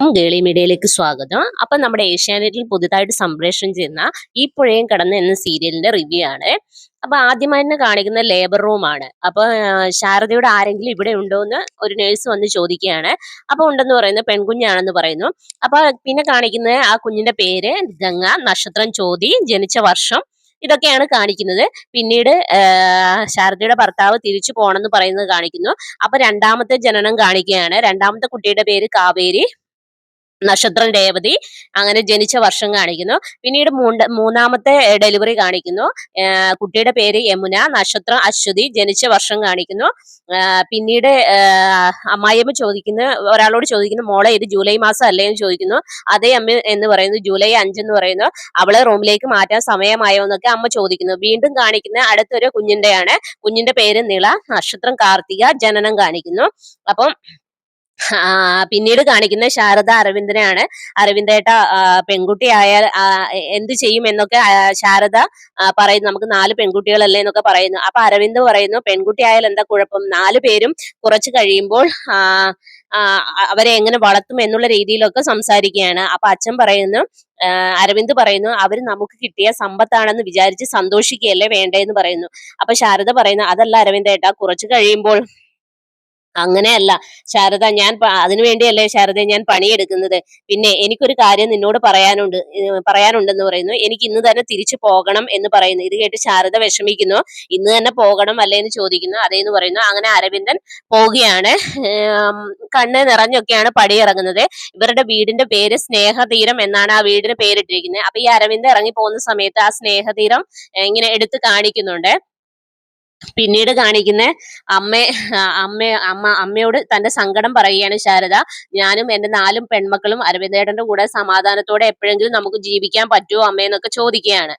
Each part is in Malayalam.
ഗേളി മീഡിയയിലേക്ക് സ്വാഗതം. അപ്പൊ നമ്മുടെ ഏഷ്യാനെറ്റിൽ പുതുതായിട്ട് സംപ്രേഷണം ചെയ്യുന്ന ഈ പുഴയും കടന്ന് എന്ന സീരിയലിന്റെ റിവ്യൂ ആണ്. അപ്പൊ ആദ്യമായി തന്നെ കാണിക്കുന്ന ലേബർ റൂം ആണ്. അപ്പൊ ശാരദയുടെ ആരെങ്കിലും ഇവിടെ ഉണ്ടോ എന്ന് ഒരു നേഴ്സ് വന്ന് ചോദിക്കുകയാണ്. അപ്പൊ ഉണ്ടെന്ന് പറയുന്നു പെൺകുഞ്ഞാണെന്ന് പറയുന്നു. അപ്പൊ പിന്നെ കാണിക്കുന്നത് ആ കുഞ്ഞിന്റെ പേര് ഗംഗ നക്ഷത്രം ചോതി ജനിച്ച വർഷം. ഇതൊക്കെയാണ് കാണിക്കുന്നത്. പിന്നീട് ശാരദയുടെ ഭർത്താവ് തിരിച്ചു പോണെന്ന് പറയുന്നത് കാണിക്കുന്നു. അപ്പൊ രണ്ടാമത്തെ ജനനം കാണിക്കുകയാണ്. രണ്ടാമത്തെ കുട്ടിയുടെ പേര് കാവേരി. നക്ഷത്രം രേവതി അങ്ങനെ ജനിച്ച വർഷം കാണിക്കുന്നു. പിന്നീട് മൂന്നാമത്തെ ഡെലിവറി കാണിക്കുന്നു. കുട്ടിയുടെ പേര് യമുന നക്ഷത്രം അശ്വതി ജനിച്ച വർഷം കാണിക്കുന്നു. പിന്നീട് അമ്മായിയമ്മ ചോദിക്കുന്നു ഒരാളോട് ചോദിക്കുന്നു മോളെ ഇത് ജൂലൈ മാസം അല്ലേ? എന്ന് ചോദിക്കുന്നു. അതേ അമ്മ എന്ന് പറയുന്നു. ജൂലൈ അഞ്ചെന്ന് പറയുന്നു. അവളെ റൂമിലേക്ക് മാറ്റാൻ സമയമായോ എന്നൊക്കെ അമ്മ ചോദിക്കുന്നു. വീണ്ടും കാണിക്കുന്ന അടുത്തൊരു കുഞ്ഞിന്റെയാണ് കുഞ്ഞിന്റെ പേര് നിള നക്ഷത്രം കാർത്തിക ജനനം കാണിക്കുന്നു. അപ്പം പിന്നീട് കാണിക്കുന്ന ശാരദ അരവിന്ദനെയാണ്. അരവിന്ദേട്ട പെൺകുട്ടിയായാൽ എന്ത് ചെയ്യും എന്നൊക്കെ ശാരദ പറയുന്നു. നമുക്ക് നാല് പെൺകുട്ടികളല്ലേ എന്നൊക്കെ പറയുന്നു. അപ്പൊ അരവിന്ദ് പറയുന്നു പെൺകുട്ടിയായാൽ എന്താ കുഴപ്പം? നാല് പേരും കുറച്ച് കഴിയുമ്പോൾ അവരെ എങ്ങനെ വളർത്തും എന്നുള്ള രീതിയിലൊക്കെ സംസാരിക്കുകയാണ്. അപ്പൊ അച്ഛൻ പറയുന്നു അരവിന്ദ് പറയുന്നു അവർ നമുക്ക് കിട്ടിയ സമ്പത്താണെന്ന് വിചാരിച്ച് സന്തോഷിക്കുകയല്ലേ വേണ്ടേന്ന് പറയുന്നു. അപ്പൊ ശാരദ പറയുന്നു അതല്ല അരവിന്ദേട്ട കുറച്ച് കഴിയുമ്പോൾ അങ്ങനെയല്ല. ശാരദ ഞാൻ അതിനുവേണ്ടിയല്ലേ അതിനു വേണ്ടിയല്ലേ ശാരദ ഞാൻ പണിയെടുക്കുന്നത്. പിന്നെ എനിക്കൊരു കാര്യം നിന്നോട് പറയാനുണ്ട് പറയാനുണ്ടെന്ന് പറയുന്നു. എനിക്ക് ഇന്ന് തന്നെ തിരിച്ചു പോകണം എന്ന് പറയുന്നു. ഇത് കേട്ട് ശാരദ വിഷമിക്കുന്നു. ഇന്ന് തന്നെ പോകണം അല്ലേ എന്ന് ചോദിക്കുന്നു. അതേന്ന് പറയുന്നു. അങ്ങനെ അരവിന്ദൻ പോവുകയാണ്. കണ്ണ് നിറഞ്ഞൊക്കെയാണ് പടിയിറങ്ങുന്നത്. ഇവരുടെ വീടിന്റെ പേര് സ്നേഹതീരം എന്നാണ് ആ വീടിന് പേരിട്ടിരിക്കുന്നത്. അപ്പൊ ഈ അരവിന്ദ് ഇറങ്ങി പോകുന്ന സമയത്ത് ആ സ്നേഹതീരം ഇങ്ങനെ എടുത്ത് കാണിക്കുന്നുണ്ട്. പിന്നീട് കാണിക്കുന്ന അമ്മ അമ്മ അമ്മ അമ്മയോട് തന്റെ സങ്കടം പറയുകയാണ് ശാരദ. ഞാനും എന്റെ നാലും പെൺമക്കളും അരവിന്ദേട്ടന്റെ കൂടെ സമാധാനത്തോടെ എപ്പോഴെങ്കിലും നമുക്ക് ജീവിക്കാൻ പറ്റുമോ അമ്മയെന്നൊക്കെ ചോദിക്കുകയാണ്.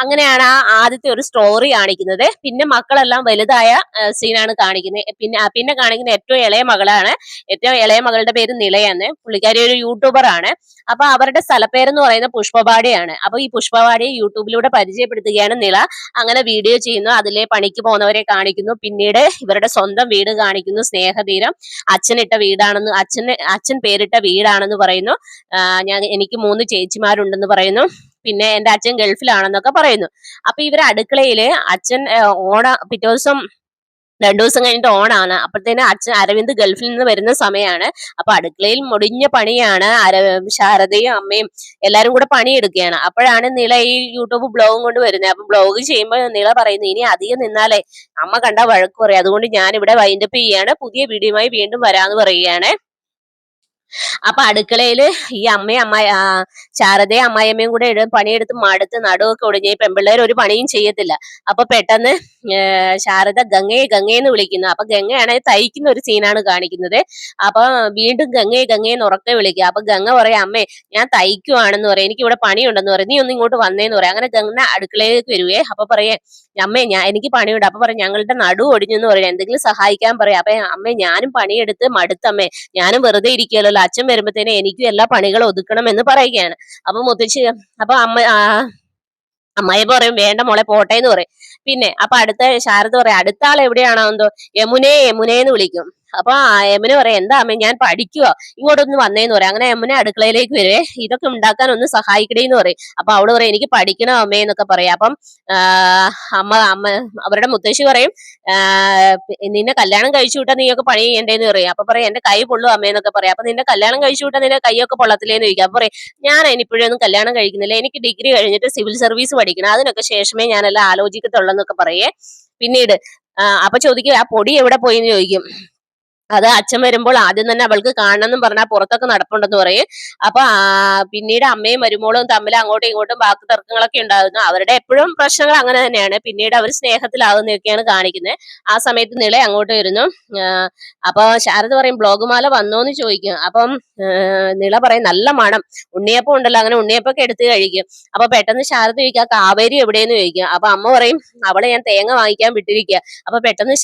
അങ്ങനെയാണ് ആ ആദ്യത്തെ ഒരു സ്റ്റോറി കാണിക്കുന്നത്. പിന്നെ മക്കളെല്ലാം വലുതായ സീനാണ് കാണിക്കുന്നത് പിന്നെ പിന്നെ കാണിക്കുന്ന ഏറ്റവും ഇളയ മകളാണ്. ഏറ്റവും ഇളയ മകളുടെ പേര് നിളയെന്ന് പുള്ളിക്കാരി ഒരു യൂട്യൂബർ ആണ്. അപ്പൊ അവരുടെ സ്ഥലപ്പേരെന്ന് പറയുന്നത് പുഷ്പപാടിയാണ് അപ്പൊ ഈ പുഷ്പപാടിയെ യൂട്യൂബിലൂടെ പരിചയപ്പെടുത്തുകയാണ് നിള അങ്ങനെ വീഡിയോ ചെയ്യുന്നു. അതിലെ പണിക്ക് പോകുന്നവരെ കാണിക്കുന്നു. പിന്നീട് ഇവരുടെ സ്വന്തം വീട് കാണിക്കുന്നു. സ്നേഹതീരം. അച്ഛനിട്ട വീടാണെന്ന് അച്ഛന് അച്ഛൻ പേരിട്ട വീടാണെന്ന് പറയുന്നു. ഞാൻ എനിക്ക് മൂന്ന് ചേച്ചിമാരുണ്ടെന്ന് പറയുന്നു. പിന്നെ എന്റെ അച്ഛൻ ഗൾഫിലാണെന്നൊക്കെ പറയുന്നു. അപ്പൊ ഇവർ അടുക്കളയിൽ അച്ഛൻ ഓണ പിറ്റേ ദിവസം രണ്ടു ദിവസം കഴിഞ്ഞിട്ട് ഓണാണ്. അപ്പോഴത്തേന് അച്ഛൻ അരവിന്ദ് ഗൾഫിൽ നിന്ന് വരുന്ന സമയമാണ് അപ്പൊ അടുക്കളയിൽ മുടിഞ്ഞ പണിയാണ്. അര ശാരദയും അമ്മയും എല്ലാരും കൂടെ പണിയെടുക്കുകയാണ്. അപ്പോഴാണ് നീള ഈ യൂട്യൂബ് ബ്ലോഗും കൊണ്ട് വരുന്നത്. അപ്പൊ ബ്ലോഗ് ചെയ്യുമ്പോൾ നീള പറയുന്നു ഇനി അധികം നിന്നാലേ അമ്മ കണ്ട വഴക്ക് പറയും. അതുകൊണ്ട് ഞാൻ ഇവിടെ വൈൻഡപ്പ് ചെയ്യാണ്. പുതിയ വീഡിയോയുമായി വീണ്ടും വരാന്ന് പറയുകയാണ്. അപ്പൊ അടുക്കളയിൽ ഈ അമ്മയും അമ്മ ആ, ശാരദയും അമ്മായിയമ്മയും കൂടെ പണിയെടുത്ത് മടുത്ത് നടുവൊക്കെ ഒടിഞ്ഞ് ഈ പെൺപിള്ളേർ ഒരു പണിയും ചെയ്യത്തില്ല. അപ്പൊ പെട്ടെന്ന് ശാരദ ഗംഗയെ ഗംഗയെന്ന് വിളിക്കുന്നു. അപ്പൊ ഗംഗയാണെങ്കിൽ തയ്ക്കുന്ന ഒരു സീനാണ് കാണിക്കുന്നത്. അപ്പൊ വീണ്ടും ഗംഗയെ ഗംഗയെന്ന് ഉറക്കെ വിളിക്കുക. അപ്പൊ ഗംഗ പറയാം അമ്മേ ഞാൻ തയ്ക്കുവാണെന്ന് പറയാം. എനിക്ക് ഇവിടെ പണിയുണ്ടെന്ന് പറയും. നീ ഒന്ന് ഇങ്ങോട്ട് വന്നേന്ന് പറയാം. അങ്ങനെ ഗംഗ അടുക്കളയിലേക്ക് വരുവേ. അപ്പൊ പറയേ അമ്മേ ഞാൻ എനിക്ക് പണിയുണ്ട്. അപ്പൊ പറയാം ഞങ്ങളുടെ നടു ഒടിഞ്ഞെന്ന് പറയാം. എന്തെങ്കിലും സഹായിക്കാൻ പറയാം. അപ്പൊ അമ്മേ ഞാനും പണിയെടുത്ത് മടുത്തമ്മേ. ഞാനും വെറുതെ ഇരിക്കുകയല്ലോ അച്ഛൻ വരുമ്പോഴത്തേനും എനിക്കും എല്ലാ പണികളും ഒതുക്കണം എന്ന് പറയുകയാണ്. അപ്പൊ മുത്തച്ഛി അപ്പൊ അമ്മ അമ്മയെ പറയും വേണ്ട മോളെ പോട്ടെ എന്ന് പറയും. പിന്നെ അപ്പൊ അടുത്ത ശാരദ പറയും അടുത്ത ആൾ എവിടെയാണോ എന്തോ? യമുനെ എന്ന് വിളിക്കും. അപ്പൊ യമുന പറയാം എന്താ അമ്മ ഞാൻ പഠിക്കുക ഇങ്ങോട്ടൊന്ന് വന്നേന്ന് പറയാം. അങ്ങനെ യമുന അടുക്കളയിലേക്ക് വരുവേ ഇതൊക്കെ ഉണ്ടാക്കാൻ ഒന്ന് സഹായിക്കണേന്ന് പറയും. അപ്പൊ അവൾ പറയും എനിക്ക് പഠിക്കണം അമ്മേ എന്നൊക്കെ പറയും. അപ്പം അമ്മ അമ്മ അവരുടെ മുത്തശ്ശി പറയും നിന്നെ കല്യാണം കഴിച്ചു വിട്ടാ നീയൊക്കെ പണി ചെയ്യണ്ടേന്ന് പറയും. അപ്പൊ പറയും എന്റെ കൈ പൊള്ളു അമ്മേന്നൊക്കെ പറയാം. അപ്പൊ നിന്റെ കല്യാണം കഴിച്ചു വിട്ടാ നിന്റെ കൈയൊക്കെ പൊള്ളത്തില്ലേന്ന് ചോദിക്കാം. അപ്പൊ പറയും ഞാൻ അതിനിപ്പോഴൊന്നും കല്യാണം കഴിക്കുന്നില്ല. എനിക്ക് ഡിഗ്രി കഴിഞ്ഞിട്ട് സിവിൽ സർവീസ് പഠിക്കണം. അതിനൊക്കെ ശേഷമേ ഞാനെല്ലാം ആലോചിക്കത്തുള്ളൂ എന്നൊക്കെ പറയേ. പിന്നീട് അപ്പൊ ചോദിക്കും ആ പൊടി എവിടെ പോയി എന്ന് ചോദിക്കും. അത് അച്ഛൻ വരുമ്പോൾ ആദ്യം തന്നെ അവൾക്ക് കാണണമെന്നും പറഞ്ഞാൽ പുറത്തൊക്കെ നടപ്പുണ്ടെന്ന് പറയും. അപ്പൊ പിന്നീട് അമ്മയും മരുമോളും തമ്മിൽ അങ്ങോട്ടും ഇങ്ങോട്ടും വാക്ക് തർക്കങ്ങളൊക്കെ ഉണ്ടാകുന്നു അവരുടെ എപ്പോഴും പ്രശ്നങ്ങൾ അങ്ങനെ തന്നെയാണ്. പിന്നീട് അവർ സ്നേഹത്തിലാകുന്നൊക്കെയാണ് കാണിക്കുന്നത്. ആ സമയത്ത് നിള അങ്ങോട്ട് വരുന്നു. അപ്പൊ ശാരദ പറയും ബ്ലോഗുമാല വന്നോന്ന് ചോദിക്കും. അപ്പം നിള പറയും നല്ല മണം. ഉണ്ണിയപ്പം ഉണ്ടല്ലോ അങ്ങനെ ഉണ്ണിയപ്പൊക്കെ എടുത്ത് കഴിക്കും. അപ്പൊ പെട്ടെന്ന് ശാരദ ചോദിക്കുക കാവേരി എവിടെയെന്ന് ചോദിക്കും? അപ്പൊ അമ്മ പറയും അവളെ ഞാൻ തേങ്ങ വാങ്ങിക്കാൻ വിട്ടിരിക്കുക അപ്പൊ പെട്ടെന്ന്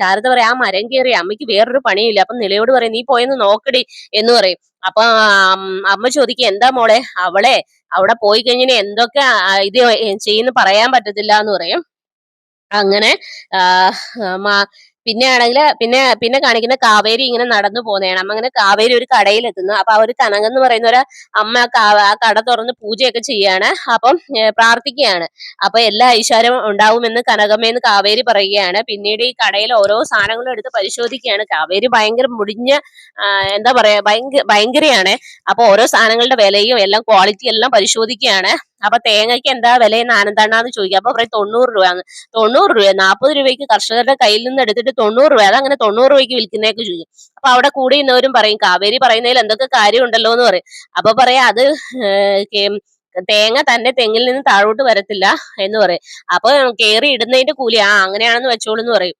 ശാരദ പറയും ആ മരം കയറി അമ്മയ്ക്ക് വേറൊരു പണിയില്ല. അപ്പൊ നിലയോട് പറയും നീ പോയെന്ന് നോക്കടി എന്ന് പറയും. അപ്പൊ അമ്മ ചോദിക്കും എന്താ മോളെ അവളെ അവിടെ പോയി കഴിഞ്ഞാൽ എന്തൊക്കെ ഇത് ചെയ്യുന്ന പറയാൻ പറ്റത്തില്ല എന്ന് പറയും. അങ്ങനെ പിന്നെ ആണെങ്കിൽ പിന്നെ പിന്നെ കാണിക്കുന്ന കാവേരി ഇങ്ങനെ നടന്നു പോകുന്നതാണ് അമ്മ അങ്ങനെ കാവേരി ഒരു കടയിൽ എത്തുന്നു അപ്പൊ ആ ഒരു കനകം എന്ന് പറയുന്ന ഒരു അമ്മ ആ കട തുറന്ന് പൂജയൊക്കെ ചെയ്യാണ്. അപ്പം പ്രാർത്ഥിക്കുകയാണ്. അപ്പൊ എല്ലാ ഐശ്വര്യം ഉണ്ടാവുമെന്ന് കനകമ്മയെന്ന് കാവേരി പറയുകയാണ്. പിന്നീട് ഈ കടയിൽ ഓരോ സാധനങ്ങളും എടുത്ത് പരിശോധിക്കുകയാണ്. കാവേരി ഭയങ്കര മുടിഞ്ഞ എന്താ പറയാ ഭയങ്കര ഭയങ്കരയാണ്. അപ്പൊ ഓരോ സാധനങ്ങളുടെ വിലയും എല്ലാം ക്വാളിറ്റി എല്ലാം പരിശോധിക്കുകയാണ്. അപ്പൊ തേങ്ങയ്ക്ക് എന്താ വിലയെന്ന് ആനന്ദാണെന്ന് ചോദിക്കുക അപ്പൊ പറയും തൊണ്ണൂറ് രൂപയാണ് തൊണ്ണൂറ് രൂപ നാൽപ്പത് രൂപയ്ക്ക് കർഷകരുടെ കയ്യിൽ നിന്ന് എടുത്തിട്ട് തൊണ്ണൂറ് രൂപ അതങ്ങനെ തൊണ്ണൂറ് രൂപയ്ക്ക് വിൽക്കുന്നേക്ക് ചോദിക്കും. അപ്പൊ അവിടെ കൂടി ഇന്നവരും പറയും കാവേരി പറയുന്നതിൽ എന്തൊക്കെ കാര്യമുണ്ടല്ലോ എന്ന് പറയും. അപ്പൊ പറയാ അത് തേങ്ങ തന്നെ തെങ്ങിൽ നിന്ന് താഴോട്ട് വരത്തില്ല എന്ന് പറയും. അപ്പൊ കേറി ഇടുന്നതിന്റെ കൂലി ആ അങ്ങനെയാണെന്ന് വെച്ചോളൂ എന്ന് പറയും.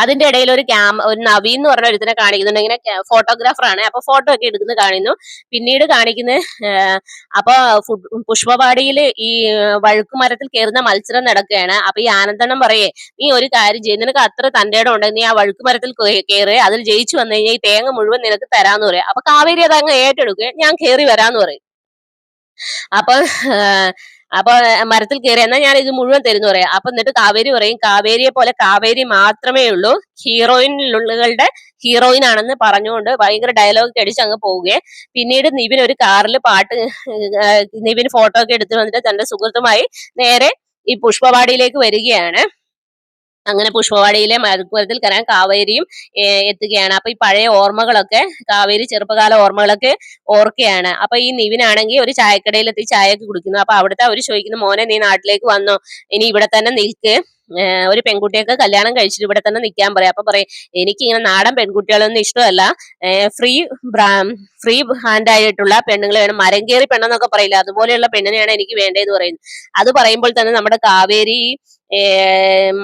അതിന്റെ ഇടയിൽ ഒരു ക്യാമ ഒരു നവി എന്ന് പറഞ്ഞ ഒരുത്തിനെ കാണിക്കുന്നുണ്ട്. ഇങ്ങനെ ഫോട്ടോഗ്രാഫർ ആണ്. അപ്പൊ ഫോട്ടോ ഒക്കെ എടുക്കുന്നത് കാണുന്നു പിന്നീട് കാണിക്കുന്ന അപ്പൊ പുഷ്പവാടിയിൽ ഈ വഴുക്കുമരത്തിൽ കയറുന്ന മത്സരം നടക്കുകയാണ്. അപ്പൊ ഈ ആനന്ദണ്ണം പറയേ നീ ഒരു കാര്യം ചെയ്യും. നിനക്ക് അത്ര തന്റെ ഇടം ഉണ്ടെങ്കിൽ നീ ആ വഴുക്കുമരത്തിൽ കയറി അതിൽ ജയിച്ചു വന്നു കഴിഞ്ഞാൽ ഈ തേങ്ങ മുഴുവൻ നിനക്ക് തരാന്ന് പറയും. അപ്പൊ കാവേരി അത് അങ്ങ് ഏറ്റെടുക്കുക ഞാൻ കയറി വരാന്ന് പറയും. അപ്പൊ അപ്പൊ മരത്തിൽ കയറി. എന്നാൽ ഞാൻ ഇത് മുഴുവൻ തരുന്നു പറയാം. അപ്പൊ എന്നിട്ട് കാവേരി പറയും കാവേരിയെ പോലെ കാവേരി മാത്രമേ ഉള്ളൂ. ഹീറോയിനുകളുടെ ഹീറോയിൻ ആണെന്ന് പറഞ്ഞുകൊണ്ട് ഭയങ്കര ഡയലോഗ് അടിച്ച് അങ്ങ് പോവുകയെ. പിന്നീട് നിവിൻ ഒരു കാറിൽ പാട്ട് നിവിൻ ഫോട്ടോ ഒക്കെ എടുത്തു വന്നിട്ട് തന്റെ സുഹൃത്തുമായി നേരെ ഈ പുഷ്പവാടിയിലേക്ക് വരികയാണ്. അങ്ങനെ പുഷ്പവാടിയിലെ മരക്കുമരത്തിൽ കയറാൻ കാവേരിയും എത്തുകയാണ്. അപ്പൊ ഈ പഴയ ഓർമ്മകളൊക്കെ കാവേരി ചെറുപ്പകാല ഓർമ്മകളൊക്കെ ഓർക്കുകയാണ്. അപ്പൊ ഈ നിവിനാണെങ്കിൽ ഒരു ചായക്കടയിൽ എത്തി ചായയൊക്കെ കുടിക്കുന്നു. അപ്പൊ അവിടുത്തെ അവർ ചോദിക്കുന്നു മോനെ നീ നാട്ടിലേക്ക് വന്നോ? ഇനി ഇവിടെ തന്നെ നിൽക്ക്. ഒരു പെൺകുട്ടിയൊക്കെ കല്യാണം കഴിച്ചിട്ട് ഇവിടെ തന്നെ നിൽക്കാൻ പറയാം. അപ്പൊ പറയും എനിക്ക് ഇങ്ങനെ നാടൻ പെൺകുട്ടികളൊന്നും ഇഷ്ടമല്ല. ഫ്രീ ഫ്രീ ഹാൻഡ് ആയിട്ടുള്ള പെണ്ണുങ്ങൾ വേണം മരം കയറി പെണ്ണെന്നൊക്കെ പറയില്ല? അതുപോലെയുള്ള പെണ്ണിനെയാണ് എനിക്ക് വേണ്ടതെന്ന് പറയുന്നത് അത് പറയുമ്പോൾ തന്നെ നമ്മുടെ കാവേരി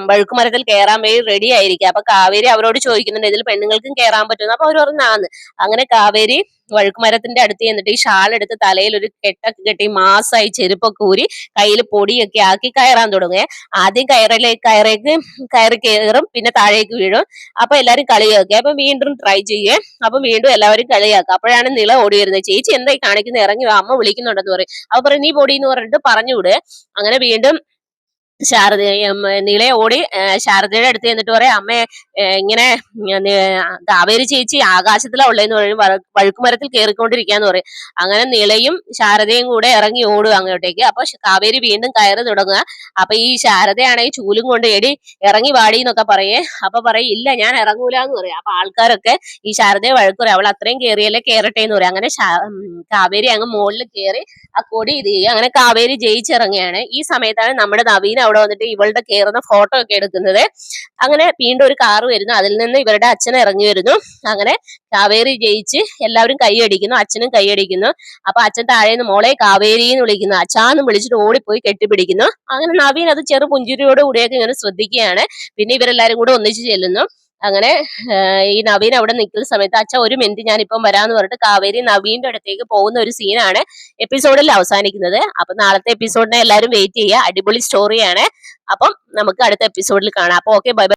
വഴുക്കുമരത്തിൽ കയറാൻ വേണ്ടി റെഡി ആയിരിക്കുക അപ്പൊ കാവേരി അവരോട് ചോദിക്കുന്നുണ്ട് ഇതിൽ പെണ്ണുങ്ങൾക്കും കയറാൻ പറ്റുന്നു അപ്പൊ അവർ പറഞ്ഞാന്ന് അങ്ങനെ കാവേരി വഴുക്കുമരത്തിന്റെ അടുത്ത് ചെന്നിട്ട് ഈ ഷാൾ എടുത്ത് തലയിൽ ഒരു കെട്ടൊക്കെ കെട്ടി മാസായി ചെരുപ്പൊക്കെ ഊരി കയ്യിൽ പൊടിയൊക്കെ ആക്കി കയറാൻ തുടങ്ങുക ആദ്യം കയറിലേക്ക് കയറേക്ക് കയറി കയറും പിന്നെ താഴേക്ക് വീഴും. അപ്പൊ എല്ലാരും കളിയാക്കുക അപ്പൊ വീണ്ടും ട്രൈ ചെയ്യുക അപ്പൊ വീണ്ടും എല്ലാവരും കളിയാക്കുക അപ്പോഴാണ് നില ഓടി വരുന്നത്. ചേച്ചി എന്തായി കാണിക്കുന്നത് ഇറങ്ങി അമ്മ വിളിക്കുന്നുണ്ടെന്ന് പറയും. അപ്പൊ പറയും നീ പൊടി എന്ന് പറഞ്ഞിട്ട് പറഞ്ഞു വിടുക അങ്ങനെ വീണ്ടും ശാരദ നീളെ ഓടി ശാരദയുടെ അടുത്ത് ചെന്നിട്ട് പറയാം അമ്മ ഇങ്ങനെ കാവേരി ചേച്ചി ആകാശത്തിലാ ഉള്ളതെന്ന് പറയും വഴ- വഴുക്കുമരത്തിൽ കയറിക്കൊണ്ടിരിക്കാന്ന് പറയും. അങ്ങനെ നിളയും ശാരദയും കൂടെ ഇറങ്ങി ഓടും അങ്ങോട്ടേക്ക്. അപ്പൊ കാവേരി വീണ്ടും കയറി തുടങ്ങുക. അപ്പൊ ഈ ശാരദയാണെങ്കിൽ ചൂലും കൊണ്ട് എടി ഇറങ്ങി വാടി എന്നൊക്കെ പറയേ. അപ്പൊ പറയും ഇല്ല ഞാൻ ഇറങ്ങൂല എന്ന് പറയും. അപ്പൊ ആൾക്കാരൊക്കെ ഈ ശാരദയെ വഴക്ക് പറയും അവൾ അത്രയും കയറിയല്ലേ കയറട്ടെ എന്ന് പറയും. അങ്ങനെ കാവേരി അങ്ങ് മുകളിൽ കയറി ആ കൊടി ഇത് അങ്ങനെ കാവേരി ജയിച്ചിറങ്ങുകയാണ്. ഈ സമയത്താണ് നമ്മുടെ നവീൻ അവിടെ വന്നിട്ട് ഇവളുടെ കയറുന്ന ഫോട്ടോ ഒക്കെ എടുക്കുന്നത്. അങ്ങനെ വീണ്ടും ഒരു കാറ് വരുന്നു. അതിൽ നിന്ന് ഇവരുടെ അച്ഛൻ ഇറങ്ങി വരുന്നു. അങ്ങനെ കാവേരി ജയിച്ച് എല്ലാവരും കൈയടിക്കുന്നു അച്ഛനും കൈയടിക്കുന്നു അപ്പൊ അച്ഛൻ താഴെ നിന്ന് മോളെ കാവേരി എന്ന് വിളിക്കുന്നു. അച്ഛാന്ന് വിളിച്ചിട്ട് ഓടിപ്പോയി കെട്ടിപ്പിടിക്കുന്നു. അങ്ങനെ നവീൻ അത് ചെറു പുഞ്ചിരിയോട് കൂടിയൊക്കെ ഇങ്ങനെ ശ്രദ്ധിക്കുകയാണ്. പിന്നെ ഇവരെല്ലാരും കൂടെ ഒന്നിച്ച് ചെല്ലുന്നു. അങ്ങനെ ഈ നവീൻ അവിടെ നിൽക്കുന്ന സമയത്ത് അച്ഛ ഒരു മിനിറ്റ് ഞാൻ ഇപ്പം വരാന്ന് പറഞ്ഞിട്ട് കാവേരി നവീന്റെ അടുത്തേക്ക് പോകുന്ന ഒരു സീനാണ് എപ്പിസോഡിൽ അവസാനിക്കുന്നത്. അപ്പൊ നാളത്തെ എപ്പിസോഡിനെ എല്ലാവരും വെയിറ്റ് ചെയ്യുക. അടിപൊളി സ്റ്റോറിയാണ് അപ്പം നമുക്ക് അടുത്ത എപ്പിസോഡിൽ കാണാം. അപ്പൊ ഓക്കെ ബൈ